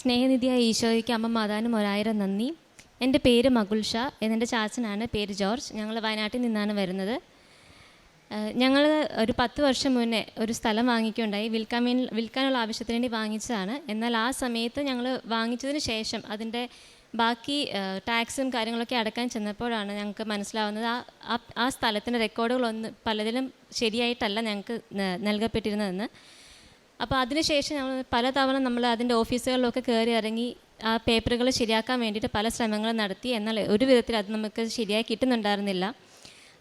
സ്നേഹനിധിയായ ഈശോയ്ക്ക് അമ്മ മാതാനും ഒരായിരം നന്ദി. എന്റെ പേര് മകുൽ ഷാ. എന്നെന്റെ ചാച്ചനാണ് പേര് ജോർജ്. ഞങ്ങൾ വയനാട്ടിൽ നിന്നാണ് വരുന്നത്. ഞങ്ങൾ ഒരു പത്ത് വർഷം മുന്നേ ഒരു സ്ഥലം വാങ്ങിക്കുകയുണ്ടായി. വിൽക്കാൻ വേണ്ടി വിൽക്കാനുള്ള ആവശ്യത്തിന് വേണ്ടി വാങ്ങിച്ചതാണ്. എന്നാൽ ആ സമയത്ത് ഞങ്ങൾ വാങ്ങിച്ചതിന് ശേഷം അതിന്റെ ബാക്കി ടാക്സും കാര്യങ്ങളൊക്കെ അടക്കാൻ ചെന്നപ്പോഴാണ് ഞങ്ങൾക്ക് മനസ്സിലാവുന്നത് ആ ആ- സ്ഥലത്തിന്റെ റെക്കോർഡുകളൊന്നും പലതിലും ശരിയായിട്ടല്ല ഞങ്ങൾക്ക് നൽകപ്പെട്ടിരുന്നതെന്ന്. അപ്പോൾ അതിനുശേഷം ഞങ്ങൾ പലതവണ നമ്മൾ അതിന്റെ ഓഫീസുകളിലൊക്കെ കയറി ഇറങ്ങി ആ പേപ്പറുകൾ ശരിയാക്കാൻ വേണ്ടിയിട്ട് പല ശ്രമങ്ങളും നടത്തി. എന്നാൽ ഒരു വിധത്തിൽ അത് നമുക്ക് ശരിയായി കിട്ടുന്നുണ്ടായിരുന്നില്ല.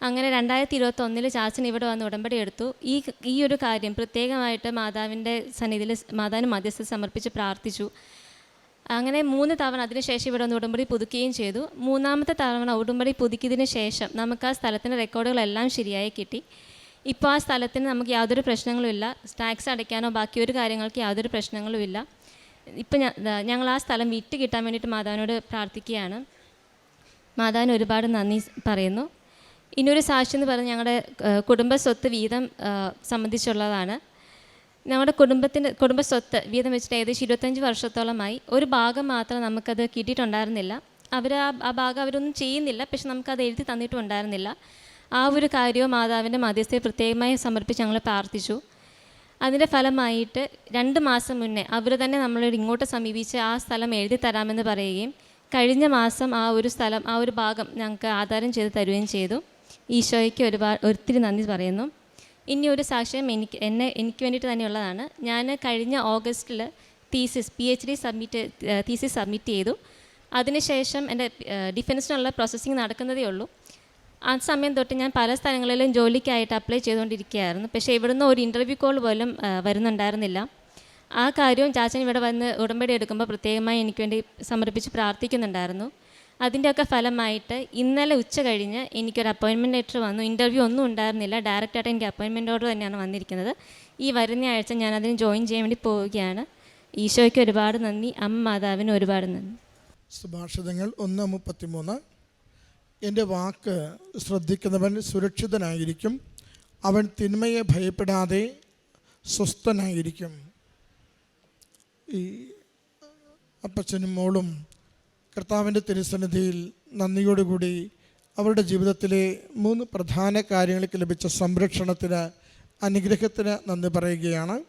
അങ്ങനെ രണ്ടായിരത്തി ഇരുപത്തൊന്നിൽ ചാച്ചൻ ഇവിടെ വന്ന് ഉടമ്പടി എടുത്തു. ഈ ഈ ഒരു കാര്യം പ്രത്യേകമായിട്ട് മാതാവിന്റെ സന്നിധിയിൽ മാതാവിന് മധ്യസ്ഥ സമർപ്പിച്ച് പ്രാർത്ഥിച്ചു. അങ്ങനെ മൂന്ന് തവണ അതിനുശേഷം ഇവിടെ ഒന്ന് ഉടമ്പടി പുതുക്കുകയും ചെയ്തു. മൂന്നാമത്തെ തവണ ഉടമ്പടി പുതുക്കിയതിന് ശേഷം നമുക്ക് ആ സ്ഥലത്തിന്റെ റെക്കോർഡുകളെല്ലാം ശരിയായി കിട്ടി. ഇപ്പോൾ ആ സ്ഥലത്തിന് നമുക്ക് യാതൊരു പ്രശ്നങ്ങളുമില്ല ടാക്സ് അടയ്ക്കാനോ ബാക്കി ഒരു കാര്യങ്ങൾക്ക് യാതൊരു പ്രശ്നങ്ങളുമില്ല ഇപ്പം ഞങ്ങൾ ആ സ്ഥലം വിറ്റ് കിട്ടാൻ വേണ്ടിയിട്ട് മാതാവിനോട് പ്രാർത്ഥിക്കുകയാണ്. മാതാവിന് ഒരുപാട് നന്ദി പറയുന്നു. ഇനിയൊരു സാക്ഷി എന്ന് പറഞ്ഞാൽ ഞങ്ങളുടെ കുടുംബ സ്വത്ത് വീതം സംബന്ധിച്ചുള്ളതാണ്. ഞങ്ങളുടെ കുടുംബത്തിന്റെ കുടുംബ സ്വത്ത് വീതം വെച്ചിട്ട് ഏകദേശം ഇരുപത്തഞ്ച് വർഷത്തോളമായി ഒരു ഭാഗം മാത്രം നമുക്കത് കിട്ടിയിട്ടുണ്ടായിരുന്നില്ല. അവർ ആ ഭാഗം അവരൊന്നും ചെയ്യുന്നില്ല. പക്ഷെ നമുക്കത് എഴുതി തന്നിട്ടും ഉണ്ടായിരുന്നില്ല ആ ഒരു കാര്യവും മാതാവിന്റെ മധ്യസ്ഥയെ പ്രത്യേകമായി സമർപ്പിച്ച് ഞങ്ങൾ പ്രാർത്ഥിച്ചു. അതിന്റെ ഫലമായിട്ട് രണ്ട് മാസം മുന്നേ അവർ തന്നെ നമ്മളോട് ഇങ്ങോട്ട് സമീപിച്ച് ആ സ്ഥലം എഴുതി തരാമെന്ന് പറയുകയും കഴിഞ്ഞ മാസം ആ ഒരു സ്ഥലം ആ ഒരു ഭാഗം ഞങ്ങൾക്ക് ആധാരം ചെയ്ത് തരുകയും ചെയ്തു. ഈശോയ്ക്ക് ഒരുപാട് ഒത്തിരി നന്ദി പറയുന്നു. ഇനി ഒരു സാക്ഷ്യം എനിക്ക് എന്നെ എനിക്ക് വേണ്ടിയിട്ട് തന്നെയുള്ളതാണ്. ഞാൻ കഴിഞ്ഞ ഓഗസ്റ്റിൽ thesis P H D submit thesis submit ചെയ്തു. അതിനുശേഷം എന്റെ ഡിഫൻസിനുള്ള പ്രോസസ്സിങ് നടക്കുന്നതേ ഉള്ളൂ. ആ സമയം തൊട്ട് ഞാൻ പല സ്ഥലങ്ങളിലും ജോലിക്കായിട്ട് അപ്ലൈ ചെയ്തുകൊണ്ടിരിക്കുകയായിരുന്നു. പക്ഷേ ഇവിടുന്ന് ഒരു ഇന്റർവ്യൂ കോൾ പോലും വരുന്നുണ്ടായിരുന്നില്ല. ആ കാര്യവും ചാച്ചൻ ഇവിടെ വന്ന് ഉടമ്പടി എടുക്കുമ്പോൾ പ്രത്യേകമായി എനിക്ക് വേണ്ടി സമർപ്പിച്ച് പ്രാർത്ഥിക്കുന്നുണ്ടായിരുന്നു. അതിന്റെയൊക്കെ ഫലമായിട്ട് ഇന്നലെ ഉച്ച കഴിഞ്ഞ് എനിക്കൊരു അപ്പോയിൻമെന്റ് ലെറ്റർ വന്നു. ഇന്റർവ്യൂ ഒന്നും ഉണ്ടായിരുന്നില്ല. ഡയറക്റ്റായിട്ട് എനിക്ക് അപ്പോയിൻമെന്റോട് തന്നെയാണ് വന്നിരിക്കുന്നത്. ഈ വരുന്ന ആഴ്ച ഞാൻ അതിന് ജോയിൻ ചെയ്യാൻ വേണ്ടി പോവുകയാണ്. ഈശോയ്ക്ക് ഒരുപാട് നന്ദി. അമ്മ മാതാവിന് ഒരുപാട് നന്ദി. സുഭാഷിതങ്ങൾ ഒന്ന് മുപ്പത്തിമൂന്ന്. എന്റെ വാക്ക് ശ്രദ്ധിക്കുന്നവൻ സുരക്ഷിതനായിരിക്കും. അവൻ തിന്മയെ ഭയപ്പെടാതെ സ്വസ്ഥനായിരിക്കും. ഈ അപ്പച്ചനും മോളും കർത്താവിന്റെ തിരുസന്നിധിയിൽ നന്ദിയോടുകൂടി അവരുടെ ജീവിതത്തിലെ മൂന്ന് പ്രധാന കാര്യങ്ങൾക്ക് ലഭിച്ച സംരക്ഷണത്തിന് അനുഗ്രഹത്തിന് നന്ദി പറയുകയാണ്.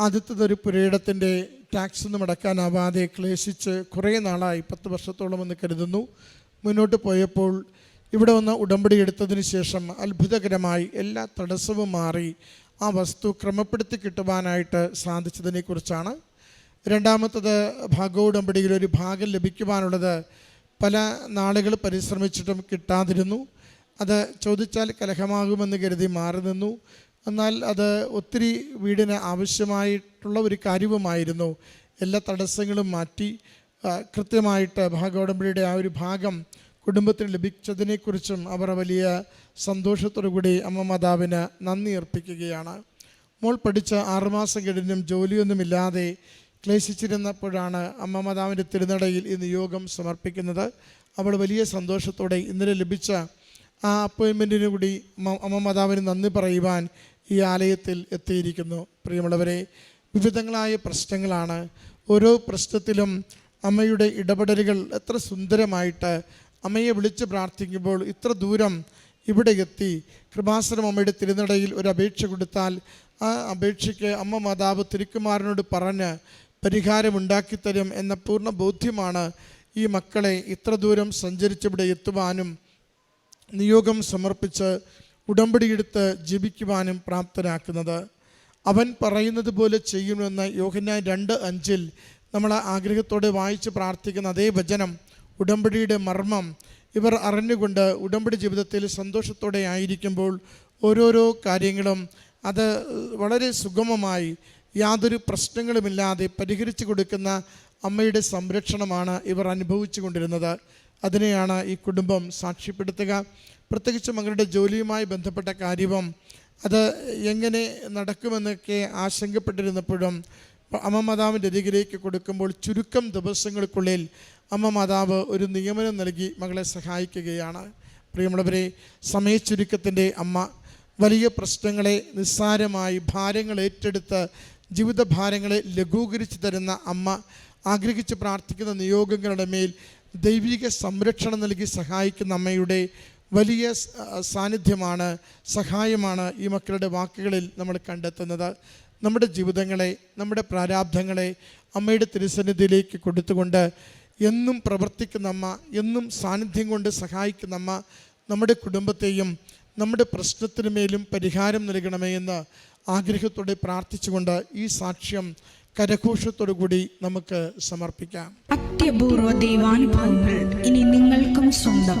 ആദ്യത്തതൊരു പുരയിടത്തിന്റെ ടാക്സ് ഒന്നും അടക്കാനാവാതെ ക്ലേശിച്ച് കുറേ നാളായി പത്ത് വർഷത്തോളം എന്ന് കരുതുന്നു. മുന്നോട്ട് പോയപ്പോൾ ഇവിടെ വന്ന് ഉടമ്പടി എടുത്തതിന് ശേഷം അത്ഭുതകരമായി എല്ലാ തടസ്സവും മാറി ആ വസ്തു ക്രമപ്പെടുത്തി കിട്ടുവാനായിട്ട് സാധിച്ചതിനെക്കുറിച്ചാണ്. രണ്ടാമത്തത് ഭാഗോടമ്പടിയിൽ ഒരു ഭാഗം ലഭിക്കുവാനുള്ളത് പല നാളുകൾ പരിശ്രമിച്ചിട്ടും കിട്ടാതിരുന്നു. അത് ചോദിച്ചാൽ കലഹമാകുമെന്ന് കരുതി മാറി നിന്നു. എന്നാൽ അത് ഒത്തിരി വീടിന് ആവശ്യമായിട്ടുള്ള ഒരു കാര്യവുമായിരുന്നു. എല്ലാ തടസ്സങ്ങളും മാറ്റി. കൃത്യമായിട്ട് ഭാഗവടമ്പടിയുടെ ആ ഒരു ഭാഗം കുടുംബത്തിന് ലഭിച്ചതിനെക്കുറിച്ചും അവർ വലിയ സന്തോഷത്തോടു കൂടി അമ്മ മാതാവിന് നന്ദി അർപ്പിക്കുകയാണ്. മോൾ പഠിച്ച ആറുമാസം കഴിഞ്ഞും ജോലിയൊന്നുമില്ലാതെ ക്ലേശിച്ചിരുന്നപ്പോഴാണ് അമ്മ മാതാവിന്റെ തിരുനടയിൽ ഈ നിയോഗം സമർപ്പിക്കുന്നത്. അവൾ വലിയ സന്തോഷത്തോടെ ഇന്നലെ ലഭിച്ച ആ അപ്പോയിൻമെന്റിനു കൂടി അമ്മ മാതാവിന് നന്ദി പറയുവാൻ ഈ ആലയത്തിൽ എത്തിയിരിക്കുന്നു. പ്രിയമുള്ളവരെ വിവിധങ്ങളായ പ്രശ്നങ്ങളാണ്. ഓരോ പ്രശ്നത്തിലും അമ്മയുടെ ഇടപെടലുകൾ എത്ര സുന്ദരമായിട്ട് അമ്മയെ വിളിച്ച് പ്രാർത്ഥിക്കുമ്പോൾ ഇത്ര ദൂരം ഇവിടെ എത്തി കൃപാസനം അമ്മയുടെ തിരുനടയിൽ ഒരു അപേക്ഷ കൊടുത്താൽ ആ അപേക്ഷയ്ക്ക് അമ്മ മാതാവ് തിരുക്കുമാരനോട് പറഞ്ഞ് പരിഹാരമുണ്ടാക്കിത്തരും എന്ന പൂർണ ബോധ്യമാണ് ഈ മക്കളെ ഇത്ര ദൂരം സഞ്ചരിച്ചിവിടെ എത്തുവാനും നിയോഗം സമർപ്പിച്ച് ഉടമ്പടിയെടുത്ത് ജപിക്കുവാനും പ്രാപ്തരാക്കുന്നത് അവൻ പറയുന്നത് പോലെ ചെയ്യുമെന്ന് യോഹന രണ്ട് അഞ്ചിൽ നമ്മൾ ആഗ്രഹത്തോടെ വായിച്ച് പ്രാർത്ഥിക്കുന്ന അതേ വചനം ഉടമ്പടിയുടെ മർമ്മം ഇവർ അറിഞ്ഞുകൊണ്ട് ഉടമ്പടി ജീവിതത്തിൽ സന്തോഷത്തോടെ ആയിരിക്കുമ്പോൾ ഓരോരോ കാര്യങ്ങളും അത് വളരെ സുഗമമായി യാതൊരു പ്രശ്നങ്ങളുമില്ലാതെ പരിഹരിച്ചു കൊടുക്കുന്ന അമ്മയുടെ സംരക്ഷണമാണ് ഇവർ അനുഭവിച്ചു കൊണ്ടിരുന്നത്. അതിനെയാണ് ഈ കുടുംബം സാക്ഷ്യപ്പെടുത്തുക. പ്രത്യേകിച്ച് മകളുടെ ജോലിയുമായി ബന്ധപ്പെട്ട കാര്യവും അത് എങ്ങനെ നടക്കുമെന്നൊക്കെ ആശങ്കപ്പെട്ടിരുന്നപ്പോഴും അമ്മ മാതാവിന്റെ അരികിലേക്ക് കൊടുക്കുമ്പോൾ ചുരുക്കം ദിവസങ്ങൾക്കുള്ളിൽ അമ്മ മാതാവ് ഒരു നിയമനം നൽകി മകളെ സഹായിക്കുകയാണ്. പ്രിയമുള്ളവരെ സമയച്ചുരുക്കത്തിന്റെ അമ്മ വലിയ പ്രശ്നങ്ങളെ നിസ്സാരമായി ഭാരങ്ങൾ ഏറ്റെടുത്ത് ജീവിതഭാരങ്ങളെ ലഘൂകരിച്ചു തരുന്ന അമ്മ ആഗ്രഹിച്ച് പ്രാർത്ഥിക്കുന്ന നിയോഗങ്ങളുടെ മേൽ ദൈവിക സംരക്ഷണം നൽകി സഹായിക്കുന്ന അമ്മയുടെ വലിയ സാന്നിധ്യമാണ് സഹായമാണ് ഈ മക്കളുടെ വാക്കുകളിൽ നമ്മൾ കണ്ടെത്തുന്നത്. നമ്മുടെ ജീവിതങ്ങളെ നമ്മുടെ പ്രാരാബ്ധങ്ങളെ അമ്മയുടെ തിരുസന്നിധിയിലേക്ക് കൊടുത്തുകൊണ്ട് എന്നും പ്രവർത്തിക്കുന്ന അമ്മ എന്നും സാന്നിധ്യം കൊണ്ട് സഹായിക്കുന്ന അമ്മ നമ്മുടെ കുടുംബത്തെയും നമ്മുടെ പ്രശ്നത്തിനു മേലും പരിഹാരം നൽകണമേ എന്ന് ആഗ്രഹത്തോടെ പ്രാർത്ഥിച്ചുകൊണ്ട് ഈ സാക്ഷ്യം കരഘോഷത്തോടു കൂടി നമുക്ക് സമർപ്പിക്കാം. അത്യപൂർവ ദൈവാനുഭവങ്ങൾ ഇനി നിങ്ങൾക്കും സ്വന്തം.